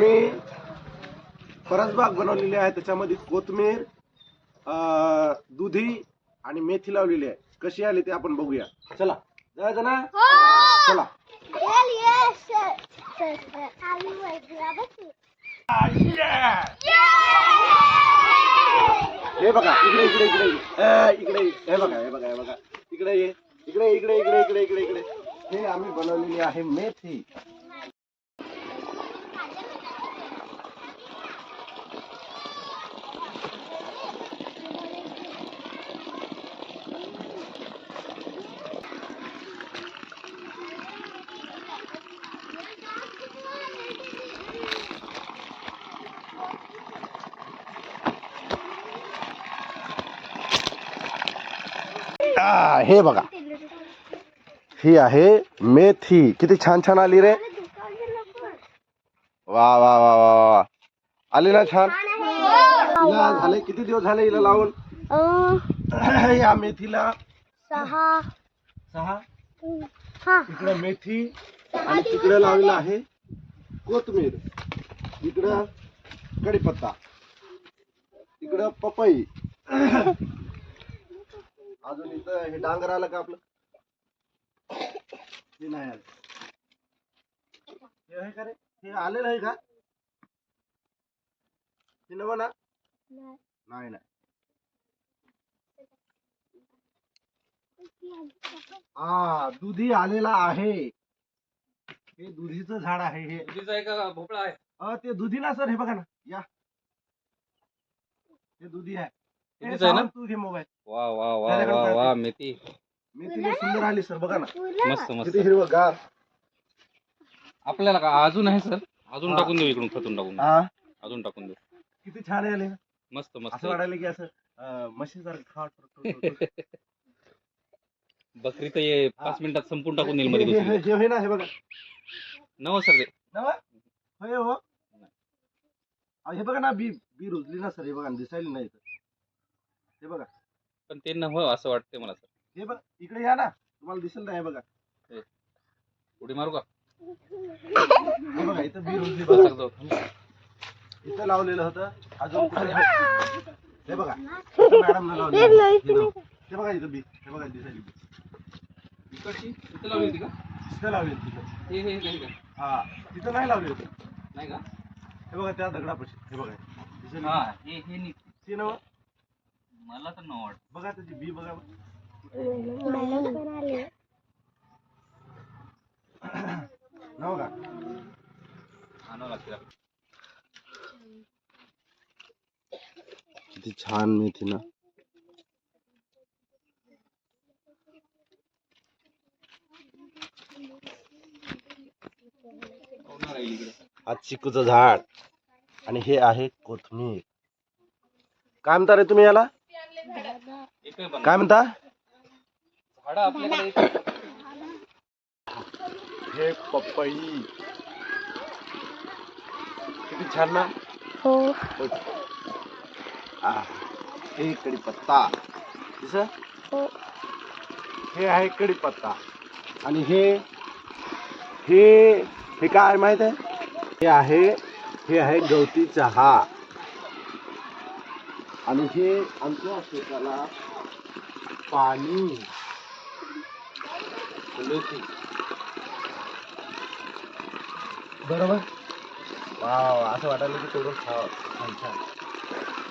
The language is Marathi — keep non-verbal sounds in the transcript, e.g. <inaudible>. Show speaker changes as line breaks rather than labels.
आम्ही परसबाग बनवलेली आहे त्याच्यामध्ये कोथमीर दुधी आणि मेथी लावलेली आहे. कशी आली ते आपण बघूया. चला. जायचं ना चला. हे बघा इकडे इकडे इकडे इकडे हे बघा हे बघा हे बघा. इकडे ये इकडे इकडे इकडे इकडे इकडे इकडे. हे आम्ही बनवलेली आहे मेथी. आ, हे बघा. ही आहे मेथी. किती छान छान आली रे. वा वा वा वा वा आली ना छान? हिला झाले किती दिवस झाले हिला लावून? या मेथीला.
सहा.
सहा?
हा.
इकडे मेथी आणि तिकडे लावलेला आहे कोथमीर. इकडं कढीपत्ता. इकडं पपई. अजून इथं हे डांगर आलं का आपलं? हे नाही आलं. हे आहे का रे? हे आलेलं आहे का? हे नवं ना? नाही. नाही हा दुधी आलेला आहे. हे दुधीचं झाड आहे हे.
दुधीचा आहे का? भोपळा आहे.
अ, ते दुधी ना सर? हे बघा ना. या. हे दुधी आहे. हे
दुधीचं आहे ना?
तू घे मोबाईल.
वा वा वा वा वा मेथी.
मेथी सुंदर आली सर बघा ना.
मस्त मस्त.
किती हिरवगार
आपल्याला का अजून आहे सर? अजून टाकून देऊ इकडून खतून टाकून.
हा?
अजून टाकून देऊ.
किती छान आले
मस्त मस्त.
असं वाटायला की असं म्हशीसारखं खावट <laughs>
बकरी तर ये पाच मिनिटात संपून टाकून देईल मध्ये
हे- हे- हे- हे ना हे बघा.
नव सर ते.
नवा? होय हो. हे बघा ना बी बी रुजली ना सर हे बघा दिसायला नाही इथं. हे बघा.
पण ते नव असं वाटतंय मला सर.
हे बघ इकडे या ना. तुम्हाला दिसेल ना हे बघा.
उडी मारू का?
हे बघा इथं बी रुजली बघा.
बस जाऊ.
इथं लावलेलं होतं. अजून कुठे हे बघा. मॅडम लावलेलं हे बघा इथं बी हे बघा दिसायली बी.
इकडची? इथं लावली होती का?
तिथं लावली होती तिथं.
हे हे हे का
हा. तिथं नाही लावली होती.
नाही का?
हे बघा त्या दगडापाशी. हे बघा. दिसेल
हा हे हे नी
ते नव
मला तर न वाटत
बघा त्याची बी बघा. <coughs> नव का?
आणावं लागते
किती छान मेथी ना.
पाहुणा राहील इकडे?
हा चिकूचं झाड. आणि हे आहे कोथमीर. काय म्हणता रे तुम्ही याला? काय म्हणता? हे पपई. किती छान ना?
हो.
आ, हे कढीपत्ता दिस
हो.
हे आहे कढीपत्ता आणि हे हे हे काय माहीत आहे? हे आहे हे आहे गवती चहा. आणि हे आमच्या शेताला पाणी. बरोबर? वाव असं वाटायला की तोडून खावं. छान छान.